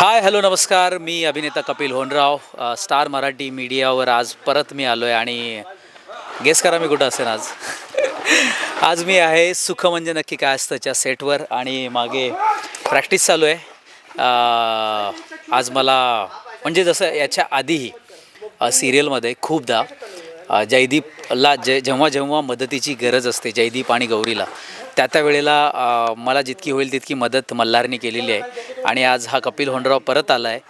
Hi hello नमस्कार. मी अभिनेता Kapil Honrao star Marathi मीडियावर आज परत मी आलो आहे आणि गेस करा मी कुठं असेल आज. आज मी आहे सुख म्हणजे नक्की काय असतंच्या सेटवर आणि मागे प्रॅक्टिस चालू आहे. आज मला म्हणजे जसं याच्या आधीही सिरियलमध्ये खूपदा जयदीपला जे जेव्हा जेव्हा मदतीची गरज असते जयदीप आणि गौरीला त्या त्या वेळेला मला जितकी होईल तितकी मदत मल्हारने केलेली आहे. आणि आज हा कपिल होंडराव परत आला आहे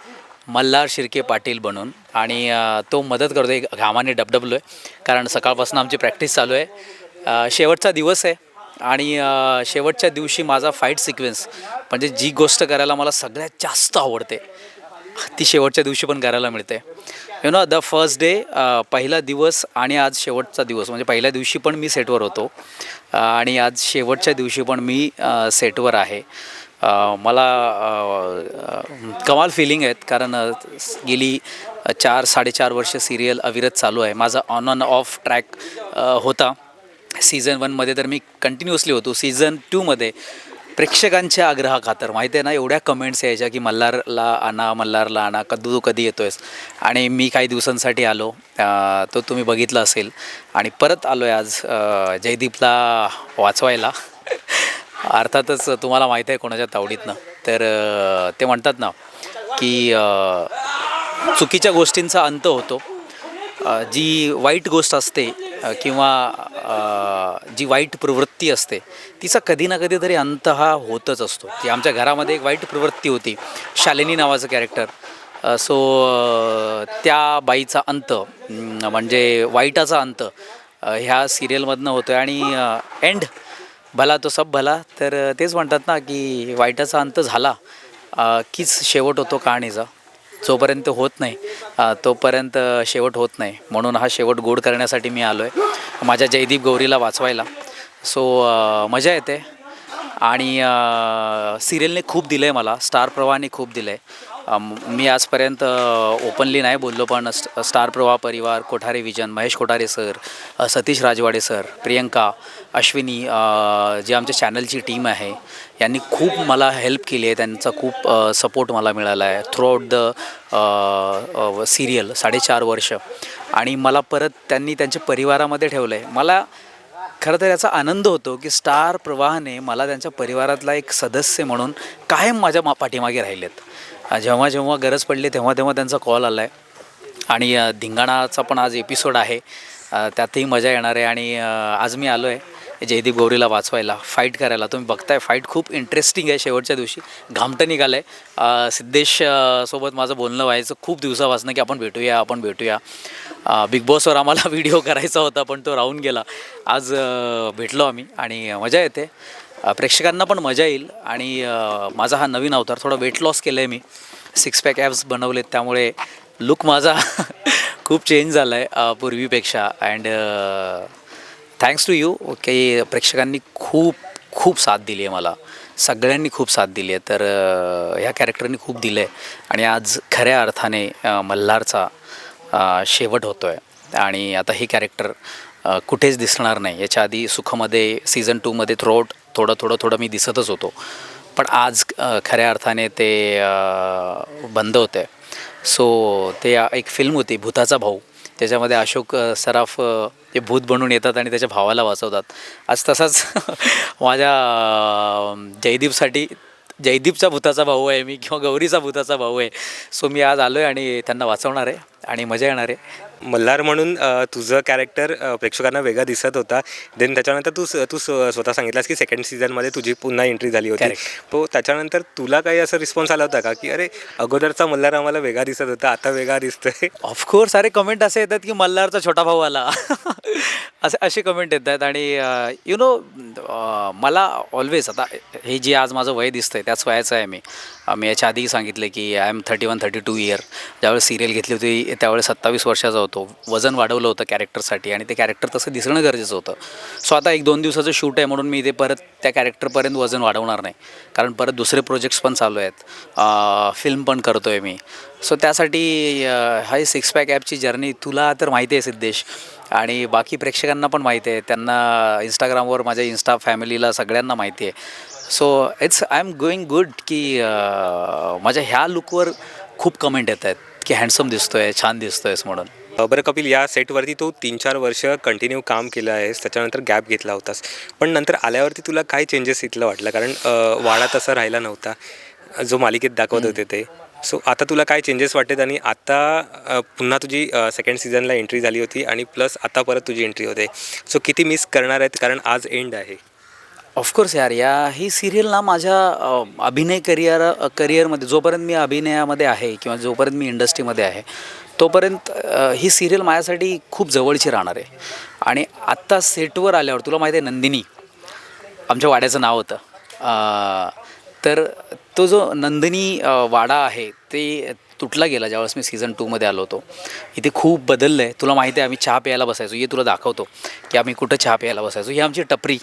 मल्हार शिर्के पाटील बनून. आणि तो मदत करतो आहे घामाने डबडबलो आहे कारण सकाळपासून आमची प्रॅक्टिस चालू आहे. शेवटचा दिवस आहे. आणि शेवटच्या दिवशी माझा फाईट सिक्वेन्स म्हणजे जी गोष्ट करायला मला सगळ्यात जास्त आवडते ती शेवटच्या दिवशी पण करायला मिळते. You know the first day पहिला दिवस आणि आज शेवटचा दिवस. म्हणजे पहिल्या दिवशी पण मी सेटवर होतो. आणि आज शेवटच्या दिवशी पण मी सेटवर आहे. मला कमाल फिलिंग आहेत. कारण गेली चार साडेचार वर्ष सिरियल अविरत चालू आहे. माझा ऑन ऑन ऑफ ट्रॅक होता. सीझन वनमध्ये तर मी कंटिन्युअसली होतो. सीझन टूमध्ये प्रेक्षकांच्या आग्रहाखातर. माहिती आहे ना एवढ्या कमेंट्स यायच्या की मल्हारला आणा मल्हारला आणा कधी तू कधी येतो आहेस आणि मी काही दिवसांसाठी आलो. तो तुम्ही बघितला असेल. आणि परत आलो आहे आज जयदीपला वाचवायला. अर्थातच तुम्हाला माहीत आहे कोणाच्या तावडीतनं तर ते म्हणतात ना की चुकीच्या गोष्टींचा अंत होतो. जी वाईट गोष्ट असते किंवा जी वाईट प्रवृत्ती असते तिचा कधी ना कधी तरी अंत हा होतच असतो. की आमच्या घरामध्ये एक वाईट प्रवृत्ती होती शालिनी नावाचं कॅरेक्टर सो त्या बाईचा अंत म्हणजे वाईटाचा अंत ह्या सिरियलमधनं होतो आहे आणि एंड भला तो सब भला तर तेच म्हणतात ना की वाईटाचा अंत झाला. कीच शेवट होतो कहाणीचा. जोपर्यंत होत नाही तोपर्यंत शेवट होत नाही. म्हणून हा शेवट गोड करण्यासाठी मी आलो आहे माझ्या जयदीप गौरीला वाचवायला. सो मजा येते. आणि सिरियलने खूप दिलं आहे मला. स्टार प्रवाहाने खूप दिलं आहे मी आजपर्यंत ओपनली नाही बोललो पण स्ट स्टार प्रवाह परिवार Kothare vision Mahesh Kothare sir Satish Rajwade sir Priyanka Ashwini ji आमच्या चॅनलची टीम आहे यांनी खूप मला हेल्प केली आहे. त्यांचा खूप सपोर्ट मला मिळाला आहे थ्रूआउट द सिरियल साडेचार वर्ष. आणि मला परत त्यांनी त्यांच्या परिवारामध्ये ठेवलं आहे मला खरं तर याचा आनंद होतो की स्टार प्रवाहाने मला त्यांच्या परिवारातला एक सदस्य म्हणून कायम माझ्या मा पाठीमागे राहिलेत. जेव्हा जेव्हा गरज पडली तेव्हा तेव्हा त्यांचा कॉल आला आहे आणि धिंगाणाचा पण आज एपिसोड आहे. त्यातही मजा येणार आहे. आणि आज मी आलो आहे जयदीप गौरीला वाचवायला फाईट करायला. तुम्ही बघताय फाईट खूप इंटरेस्टिंग आहे शेवटच्या दिवशी. घामटं निघालं आहे सिद्धेश सोबत माझं बोलणं व्हायचं खूप दिवसापासून की आपण भेटूया आपण भेटूया. बिग बॉसवर आम्हाला व्हिडिओ करायचा होता पण तो राहून गेला. आज भेटलो आम्ही आणि मजा येते. प्रेक्षकांना पण मजा येईल आणि माझा हा नवीन अवतार थोडा वेट लॉस केलं आहे मी. सिक्स पॅक ॲप्स बनवलेत त्यामुळे लुक माझा खूप चेंज झाला आहे पूर्वीपेक्षा. अँड थँक्स टू यू की प्रेक्षकांनी खूप खूप साथ दिली आहे मला. सगळ्यांनी खूप साथ दिली आहे. तर ह्या कॅरेक्टरनी खूप दिलं आहे आणि आज खऱ्या अर्थाने मल्हारचा शेवट होतो आहे आणि आता हे कॅरेक्टर कुठेच दिसणार नाही. याच्या आधी सुखमध्ये सीझन टूमध्ये थ्रोट थोडं थोडं थोडं मी दिसतच होतो. पण आज खऱ्या अर्थाने ते बंद होतं आहे सो ते एक फिल्म होती भूताचा भाऊ. त्याच्यामध्ये अशोक सराफ ते भूत बनून येतात आणि त्याच्या भावाला वाचवतात. आज तसाच माझ्या जयदीपसाठी जयदीपचा भूताचा भाऊ आहे मी किंवा गौरीचा भूताचा भाऊ आहे. सो मी आज आलो आहे आणि त्यांना वाचवणार आहे. आणि मजा येणार आहे. मल्हार म्हणून अ, तुझं कॅरेक्टर प्रेक्षकांना वेगळा दिसत होता. देन त्याच्यानंतर तू स- तू स्व- स्वतः सांगितलास की सेकंड सीझनमध्ये तुझी पुन्हा एंट्री झाली होती. Correct. तो त्याच्यानंतर तुला काही असं रिस्पॉन्स आला होता का की अरे अगोदरचा मल्हार आम्हाला वेगळा दिसत होता आता वेगळा दिसतोय? ऑफकोर्स अरे कमेंट असे येतात की मल्हारचा छोटा भाऊ आला. असे असे कमेंट येतात आणि यु नो मला ऑलवेज आता हे जे आज माझं वय दिसतंय त्याच वयाचं आहे मी. अ, मी याच्या आधीही सांगितलं की I am thirty one thirty two year ज्यावेळेस सिरियल घेतली होती त्यावेळेस सत्तावीस वर्षाचा होतो. वजन वाढवलं होतं कॅरेक्टरसाठी आणि ते कॅरेक्टर तसं दिसणं गरजेचं होतं. सो आता एक दोन दिवसाचं शूट आहे म्हणून मी ते परत त्या कॅरेक्टरपर्यंत वजन वाढवणार नाही. कारण परत दुसरे प्रोजेक्ट्स पण चालू आहेत. फिल्म पण करतो आहे मी. सो त्यासाठी हाय सिक्स पॅक ॲपची जर्नी तुला तर माहिती आहे सिद्धेश. आणि बाकी प्रेक्षकांना पण माहिती आहे. त्यांना इंस्टाग्रामवर माझ्या इन्स्टा फॅमिलीला सगळ्यांना माहिती आहे. So it's I am going good की माझ्या ह्या लुकवर खूप कमेंट येत आहेत. की हँडसम दिसतोय छान दिसतोयस म्हणून. बरं कपिल या सेटवरती तू तीन चार वर्ष कंटिन्यू काम केलं आहेस त्याच्यानंतर गॅप घेतला होतास. पण नंतर आल्यावरती तुला काय चेंजेस इथलं वाटलं? कारण अ, वाडा तसा राहिला नव्हता. जो मालिकेत दाखवत होते ते. सो आता तुला काय चेंजेस वाटतात आणि आता अ, पुन्हा तुझी सेकंड सीझनला एंट्री झाली होती आणि प्लस आता परत तुझी एंट्री होते. सो किती मिस करणार आहेत? कारण आज एंड आहे. ऑफकोर्स यार या ही सिरियल ना माझ्या अ, अभिनय करिअर करिअरमध्ये जोपर्यंत मी अभिनयामध्ये आहे किंवा जोपर्यंत मी इंडस्ट्रीमध्ये आहे तोपर्यंत अ, ही सिरियल माझ्यासाठी खूप जवळची राहणार आहे. आणि आत्ता सेटवर आल्यावर तुला माहिती आहे नंदिनी आमच्या वाड्याचं नाव होतं. तर तो जो नंदिनी वाडा आहे ते तुटला गेला ज्यावेळेस मी सीझन टूमध्ये आलो होतो. इथे खूप बदललं आहे तुला माहिती आहे आम्ही चहा प्यायला बसायचो. ये तुला दाखवतो की आम्ही कुठं चहा प्यायला बसायचो. ही आमची टपरी.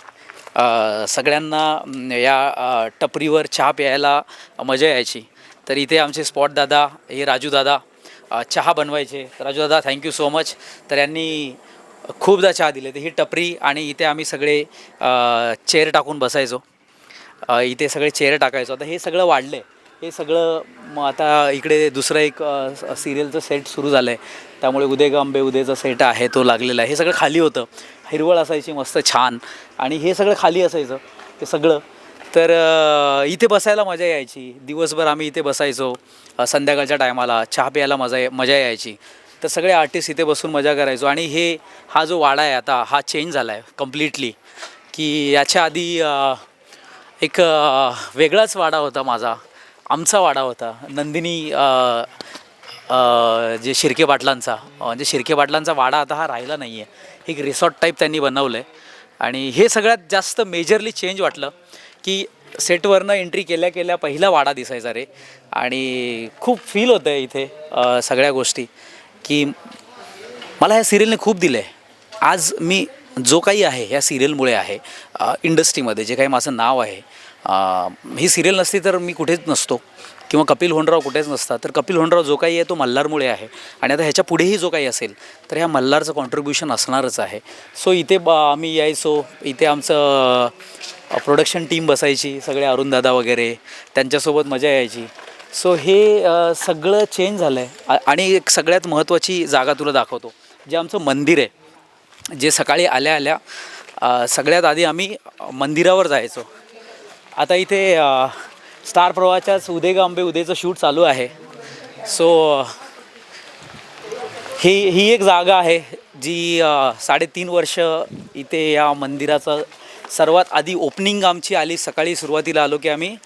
सगळ्यांना या टपरीवर चहा प्यायला मजा यायची. तर इथे आमचे स्पॉट दादा हे राजू दादा चहा बनवायचे. राजू दादा थँक्यू सो मच तर यांनी खूपदा चहा दिले. तर ही टपरी आणि इथे आम्ही सगळे चेअर टाकून बसायचो. इथे सगळे चेअर टाकायचो. आता हे सगळं वाढलं आहे हे सगळं मग आता इकडे दुसरं एक सिरियलचं सेट सुरू झालं आहे त्यामुळे उदय गांबे उदयचा सेट आहे तो लागलेला आहे. हे सगळं खाली होतं. हिरवळ असायची मस्त छान. आणि हे सगळं खाली असायचं ते सगळं. तर इथे बसायला मजा यायची. दिवसभर आम्ही इथे बसायचो. संध्याकाळच्या टायमाला चहा प्यायला मजा मजा यायची. तर सगळे आर्टिस्ट इथे बसून मजा करायचो. आणि हे हा जो वाडा आहे आता हा चेंज झाला आहे कम्प्लिटली की याच्या आधी एक वेगळाच वाडा होता माझा. आमचा वाडा होता. नंदिनी जे शिर्के पाटलांचा म्हणजे शिर्के पाटलांचा वाडा आता हा राहिला नाही आहे एक रिसॉर्ट टाईप त्यांनी बनवलं आहे आणि हे सगळ्यात जास्त मेजरली चेंज वाटलं की सेटवरनं एंट्री केल्या केल्या पहिला वाडा दिसायचा रे. आणि खूप फील होतं आहे इथे सगळ्या गोष्टी की मला ह्या सिरियलने खूप दिलं आहे आज मी जो काही आहे ह्या सिरियलमुळे आहे इंडस्ट्रीमध्ये जे काही माझं नाव आहे ही सिरियल नसती तर मी कुठेच नसतो. किंवा कपिल होंडराव कुठेच नसता. तर कपिल होंडराव जो काही आहे तो मल्हारमुळे आहे. आणि आता ह्याच्या पुढेही जो काही असेल तर ह्या मल्हारचं कॉन्ट्रीब्युशन असणारच आहे. सो इथे ब आम्ही यायचो. इथे आमचं प्रोडक्शन टीम बसायची. सगळे अरुणदादा वगैरे त्यांच्यासोबत मजा यायची. सो हे सगळं चेंज झालं आहे आणि एक सगळ्यात महत्त्वाची जागा तुला दाखवतो. जे आमचं मंदिर आहे. जे सकाळी आल्या आल्या सगळ्यात आधी आम्ही मंदिरावर जायचो. आता इथे स्टार प्रवाहाच्याच उदय गांबे उदयचं शूट चालू आहे. सो ही ही एक जागा आहे जी साडेतीन वर्ष इथे या मंदिराचं सर्वात आधी ओपनिंग आमची आली सकाळी सुरुवातीला आलो की आम्ही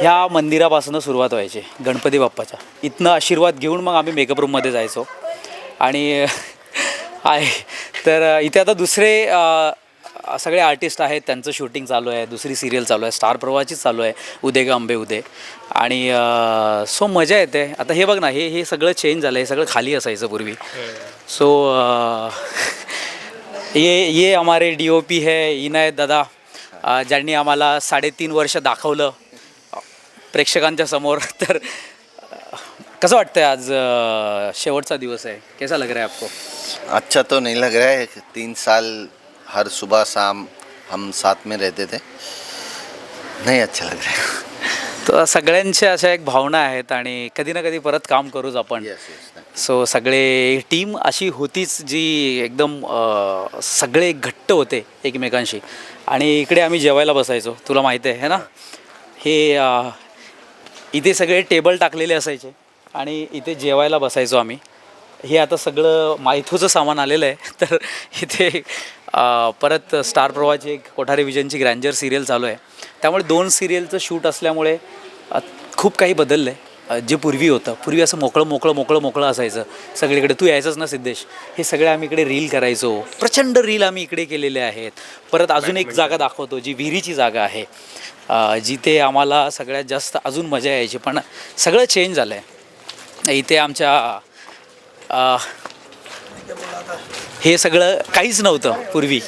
ह्या मंदिरापासून सुरुवात व्हायची गणपती बाप्पाच्या. इथनं आशीर्वाद घेऊन मग आम्ही मेकअप रूममध्ये जायचो. आणि आहे तर इथे आता दुसरे सगळे आर्टिस्ट आहेत त्यांचं शूटिंग चालू आहे दुसरी सिरियल चालू आहे स्टार प्रवाहाचीच चालू आहे उदे ग अंबे उदे आणि सो मजा येते. आता हे बघ ना हे हे सगळं चेंज झालं हे सगळं खाली असायचं पूर्वी. सो ये ये हमारे डी ओ पी है इनायत दादा. ज्यांनी आम्हाला साडेतीन वर्ष दाखवलं प्रेक्षकांच्या समोर. तर कसं कसं वाटतंय आज शेवटचा दिवस आहे? कैसा लग रहा है आपको? अच्छा तो नहीं लग रहा है तीन साल हर सुबह शाम हम साथ में रहते थे। नहीं अच्छा लग रहा है। तर सगळ्यांच्या अशा एक भावना आहेत आणि कधी ना कधी परत काम करूच आपण. सो सगळे टीम अशी होतीच जी एकदम अ, सगळे घट्ट होते एकमेकांशी. आणि इकडे आम्ही जेवायला बसायचो तुला माहिती आहे है ना? हे अ, इथे सगळे टेबल टाकलेले असायचे आणि इथे जेवायला बसायचो आम्ही. हे आता सगळं मायथोचं सामान आलेलं आहे तर इथे परत स्टार प्रवाहाची एक कोठारे विजनची ग्रँजर सिरियल चालू आहे. त्यामुळे दोन सिरियलचं शूट असल्यामुळे खूप काही बदललं आहे जे पूर्वी होतं. पूर्वी असं मोकळं मोकळं मोकळं मोकळं असायचं. सगळीकडे तू यायचंच ना सिद्धेश. हे सगळे आम्ही इकडे रील करायचो. प्रचंड रील आम्ही इकडे केलेले आहेत. परत अजून एक जागा दाखवतो जी विहिरीची जागा आहे. जिथे आम्हाला सगळ्यात जास्त अजून मजा यायची पण सगळं चेंज झालं आहे इथे आमच्या हे सगळं काहीच नव्हतं पूर्वी.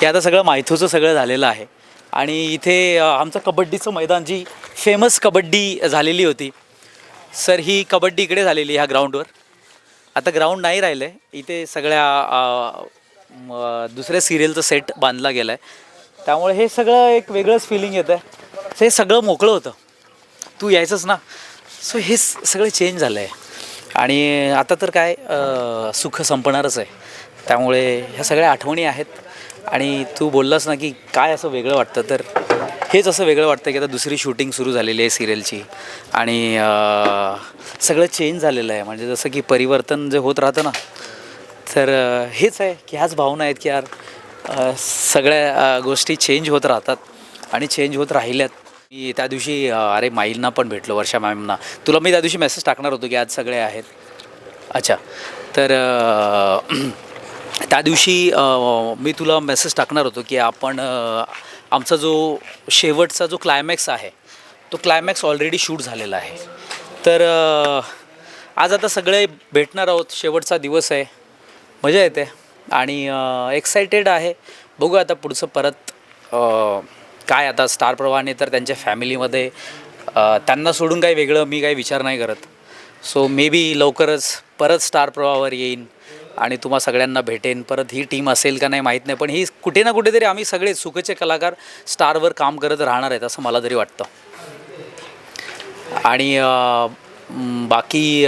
हे आता सगळं मायथोचं सगळं झालेलं आहे. आणि इथे आमचं कबड्डीचं मैदान जी फेमस कबड्डी झालेली होती सर ही कबड्डी इकडे झालेली ह्या ग्राउंडवर आता ग्राउंड नाही राहिलं आहे इथे सगळ्या दुसऱ्या सिरियलचं सेट बांधला गेला आहे त्यामुळे हे सगळं एक वेगळंच फिलिंग येतं आहे हे सगळं मोकळं होतं. तू यायचंच ना. सो हे सगळं चेंज झालं आहे आणि आता तर काय सुख संपणारच आहे. त्यामुळे ह्या सगळ्या आठवणी आहेत. आणि तू बोललास ना की काय असं वेगळं वाटतं तर हेच असं वेगळं वाटतं की आता दुसरी शूटिंग सुरू झालेली आहे सिरियलची आणि सगळं चेंज झालेलं आहे. म्हणजे जसं की परिवर्तन जे होत राहतं ना तर हेच आहे की ह्याच भावना आहेत की यार सगळ्या गोष्टी चेंज होत राहतात आणि चेंज होत राहिल्यात. मी त्या दिवशी अरे माईलना पण भेटलो वर्षा मॅमना. तुला मी त्या दिवशी मेसेज टाकणार होतो की आज सगळे आहेत. अच्छा. तर त्या दिवशी मी तुला मेसेज टाकणार होतो की आपण आमचा जो शेवटचा जो क्लायमॅक्स आहे तो क्लायमॅक्स ऑलरेडी शूट झालेला आहे. तर आज आता सगळे भेटणार आहोत. शेवटचा दिवस आहे. मजा येते. आणि एक्सायटेड आहे. बघू आता पुढचं परत काय आता स्टार प्रवाहाने तर त्यांच्या फॅमिलीमध्ये त्यांना सोडून काही वेगळं मी काही विचार नाही करत. सो मे बी लवकरच परत स्टार प्रवाहावर येईन. आणि तुम्हा सगळ्यांना भेटेन. परत ही टीम असेल का नाही माहीत नाही पण ही कुठे ना कुठेतरी आम्ही सगळे सुखचे कलाकार स्टारवर काम करत राहणार आहेत असं मला तरी वाटतं. आणि बाकी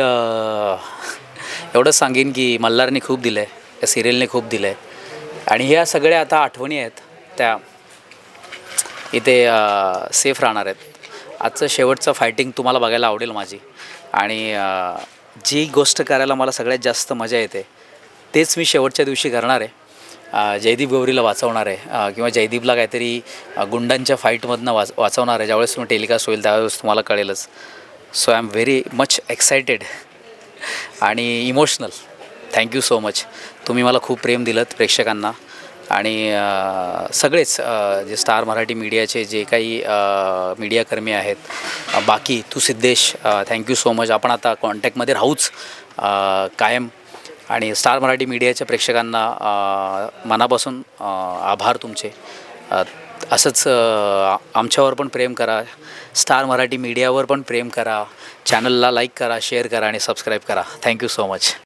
एवढंच सांगेन की मल्हारने खूप दिलं आहे या सिरियलने खूप दिलं आहे आणि ह्या सगळ्या आता आठवणी आहेत त्या इथे सेफ राहणार आहेत. आजचं शेवटचं फायटिंग तुम्हाला बघायला आवडेल माझी. आणि जी गोष्ट करायला मला सगळ्यात जास्त मजा येते तेच मी शेवटच्या दिवशी करणार आहे. जयदीप गौरीला वाचवणार आहे. किंवा जयदीपला काहीतरी गुंडांच्या फाईटमधनं वाच वाचवणार आहे. ज्यावेळेस तुम्ही टेलिकास्ट होईल त्यावेळेस तुम्हाला कळेलच. So I am very much excited आणि emotional thank you so much तुम्ही मला खूप प्रेम दिलं प्रेक्षकांना. आणि सगळेच जे स्टार मराठी मीडियाचे जे काही मीडियाकर्मी आहेत बाकी तू Siddhesh thank you so much आपण आता कॉन्टॅक्टमध्ये राहूच कायम आणि स्टार मराठी मीडियाच्या प्रेक्षकांना मनापासून आभार तुमचे. असंच आमच्यावर पण प्रेम करा. स्टार मराठी मीडियावर पण प्रेम करा. चॅनलला लाईक करा शेअर करा आणि सबस्क्राईब करा. Thank you so much.